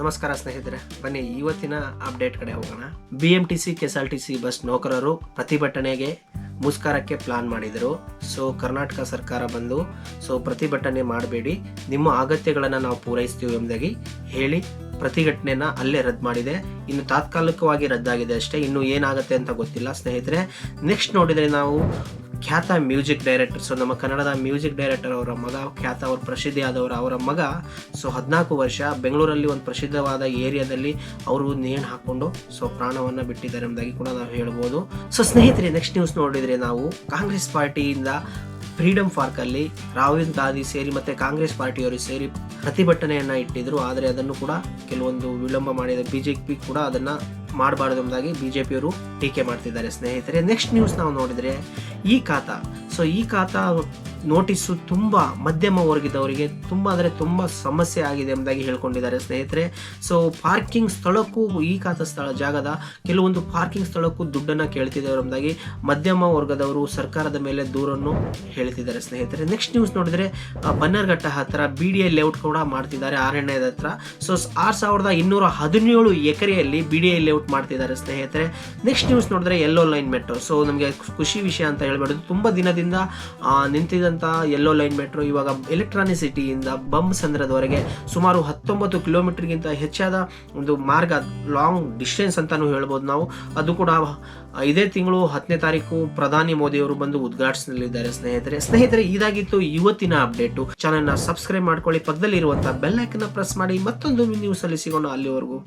ನಮಸ್ಕಾರ ಸ್ನೇಹಿತರೆ, ಬನ್ನಿ ಇವತ್ತಿನ ಅಪ್ಡೇಟ್ ಕಡೆ ಹೋಗೋಣ. B M T C K S R T C bus ನೌಕರರು ಪ್ರತಿಭಟನೆಗೆ ಮುಸ್ಕಾರಕ್ಕೆ ಪ್ಲಾನ್ ಮಾಡಿದರು. ಸೊ ಕರ್ನಾಟಕ ಸರ್ಕಾರ ಬಂದು ಸೊ ಪ್ರತಿಭಟನೆ ಮಾಡಬೇಡಿ. ನಿಮ್ಮ ಅಗತ್ಯಗಳನ್ನು ನಾವು ಪೂರೈಸ್ತೀವಿ ಎಂಬುದಾಗಿ ಹೇಳಿ ಪ್ರತಿಭಟನೆನ ಅಲ್ಲೇ ರದ್ದು ಮಾಡಿದೆ. ಇನ್ನು ತಾತ್ಕಾಲಿಕವಾಗಿ ರದ್ದಾಗಿದೆ ಅಷ್ಟೇ. ಇನ್ನು ಏನಾಗುತ್ತೆ ಅಂತ ಗೊತ್ತಿಲ್ಲ ಸ್ನೇಹಿತರೆ. ನೆಕ್ಸ್ಟ್ ನೋಡಿದರೆ ನಾವು ಖ್ಯಾತ ಮ್ಯೂಸಿಕ್ ಡೈರೆಕ್ಟರ್. ಸೊ ನಮ್ಮ ಕನ್ನಡದ ಮ್ಯೂಸಿಕ್ ಡೈರೆಕ್ಟರ್ ಅವರ ಮಗ, ಖ್ಯಾತ ಅವ್ರ ಪ್ರಸಿದ್ಧಿಯಾದವರು ಅವರ ಮಗ. ಸೊ ಹದಿನಾಲ್ಕು ವರ್ಷ ಬೆಂಗಳೂರಲ್ಲಿ ಒಂದು ಪ್ರಸಿದ್ಧವಾದ ಏರಿಯಾದಲ್ಲಿ ಅವರು ನೇಣು ಹಾಕ್ಕೊಂಡು ಸೊ ಪ್ರಾಣವನ್ನು ಬಿಟ್ಟಿದ್ದಾರೆ ಎಂಬುದಾಗಿ ಕೂಡ ನಾವು ಹೇಳ್ಬೋದು. ಸೊ ಸ್ನೇಹಿತರೆ ನೆಕ್ಸ್ಟ್ ನ್ಯೂಸ್ ನೋಡಿದರೆ ನಾವು ಕಾಂಗ್ರೆಸ್ ಪಾರ್ಟಿಯಿಂದ ಫ್ರೀಡಮ್ ಪಾರ್ಕಲ್ಲಿ ರಾಹುಲ್ ಗಾಂಧಿ ಸೇರಿ ಮತ್ತು ಕಾಂಗ್ರೆಸ್ ಪಾರ್ಟಿಯವರು ಸೇರಿ ಪ್ರತಿಭಟನೆಯನ್ನು ಇಟ್ಟಿದ್ದರು ಆದರೆ ಅದನ್ನು ಕೂಡ ಕೆಲವೊಂದು ವಿಳಂಬ ಮಾಡಿದ. ಬಿಜೆಪಿ ಕೂಡ ಅದನ್ನ ಮಾಡಬಾರದು ಎಂಬುದಾಗಿ ಪಿಯವರು ಟೀಕೆ ಮಾಡ್ತಿದ್ದಾರೆ ಸ್ನೇಹಿತರೆ. ನೆಕ್ಸ್ಟ್ ನ್ಯೂಸ್ ನಾವು ನೋಡಿದ್ರೆ ಈ ಖಾತಾ. ಸೊ ಈ ಖಾತಾ ನೋಟಿಸು ತುಂಬ ಮಧ್ಯಮ ವರ್ಗದವರಿಗೆ ತುಂಬ ಅಂದರೆ ತುಂಬ ಸಮಸ್ಯೆ ಆಗಿದೆ ಎಂಬುದಾಗಿ ಹೇಳ್ಕೊಂಡಿದ್ದಾರೆ ಸ್ನೇಹಿತರೆ. ಸೊ ಪಾರ್ಕಿಂಗ್ ಸ್ಥಳಕ್ಕೂ ಈ ಕಾತ ಸ್ಥಳ ಜಾಗದ ಕೆಲವೊಂದು ಪಾರ್ಕಿಂಗ್ ಸ್ಥಳಕ್ಕೂ ದುಡ್ಡನ್ನು ಕೇಳ್ತಿದ್ದಾರೆ ಎಂಬುದಾಗಿ ಮಧ್ಯಮ ವರ್ಗದವರು ಸರ್ಕಾರದ ಮೇಲೆ ದೂರನ್ನು ಹೇಳ್ತಿದ್ದಾರೆ ಸ್ನೇಹಿತರೆ. ನೆಕ್ಸ್ಟ್ ನ್ಯೂಸ್ ನೋಡಿದರೆ ಬನ್ನರ್ಘಟ್ಟ ಹತ್ರ ಬಿ ಡಿ ಎ ಲೇಔಟ್ ಕೂಡ ಮಾಡ್ತಿದ್ದಾರೆ ಆರಣ್ಯದ ಹತ್ರ. ಸೊ ಆರು ಸಾವಿರದ ಇನ್ನೂರ ಹದಿನೇಳು ಎಕರೆಯಲ್ಲಿ ಬಿ ಡಿ ಎ ಲೇಔಟ್ ಮಾಡ್ತಿದ್ದಾರೆ ಸ್ನೇಹಿತರೆ. ನೆಕ್ಸ್ಟ್ ನ್ಯೂಸ್ ನೋಡಿದ್ರೆ ಯೆಲ್ಲೋ ಲೈನ್ ಮೆಟ್ರೋ ಸೊ ನಮಗೆ ಖುಷಿ ವಿಷಯ ಅಂತ ಹೇಳ್ಬಾರ್ದು. ತುಂಬ ದಿನದಿಂದ ಆ, ನಿಂತಿದ್ದಂಥ ಎಲ್ಲೋ ಲೈನ್ ಮೆಟ್ರೋ ಇವಾಗ ಎಲೆಕ್ಟ್ರಾನಿಸಿಟಿಯಿಂದ ಬಂಬಸಂದ್ರದವರೆಗೆ ಸುಮಾರು ಹತ್ತೊಂಬತ್ತು ಕಿಲೋಮೀಟರ್ಗಿಂತ ಹೆಚ್ಚಾದ ಒಂದು ಮಾರ್ಗ ಲಾಂಗ್ ಡಿಸ್ಟೆನ್ಸ್ ಅಂತಲೂ ಹೇಳ್ಬೋದು ನಾವು. ಅದು ಕೂಡ ಇದೇ ತಿಂಗಳು ಹತ್ತನೇ ತಾರೀಕು ಪ್ರಧಾನಿ ಮೋದಿಯವರು ಬಂದು ಉದ್ಘಾಟಿಸಲಿದ್ದಾರೆ ಸ್ನೇಹಿತರೆ. ಸ್ನೇಹಿತರೆ, ಇದಾಗಿತ್ತು ಇವತ್ತಿನ ಅಪ್ಡೇಟು ಚಾನೆಲ್ನ ಸಬ್ಸ್ಕ್ರೈಬ್ ಮಾಡ್ಕೊಳ್ಳಿ ಪಕ್ಕದಲ್ಲಿ ಇರುವಂತಹ ಬೆಲ್ ಪ್ರೆಸ್ ಮಾಡಿ, ಮತ್ತೊಂದು ನ್ಯೂಸ್ ಅಲ್ಲಿ ಸಿಗೋಣ ಅಲ್ಲಿವರೆಗೂ.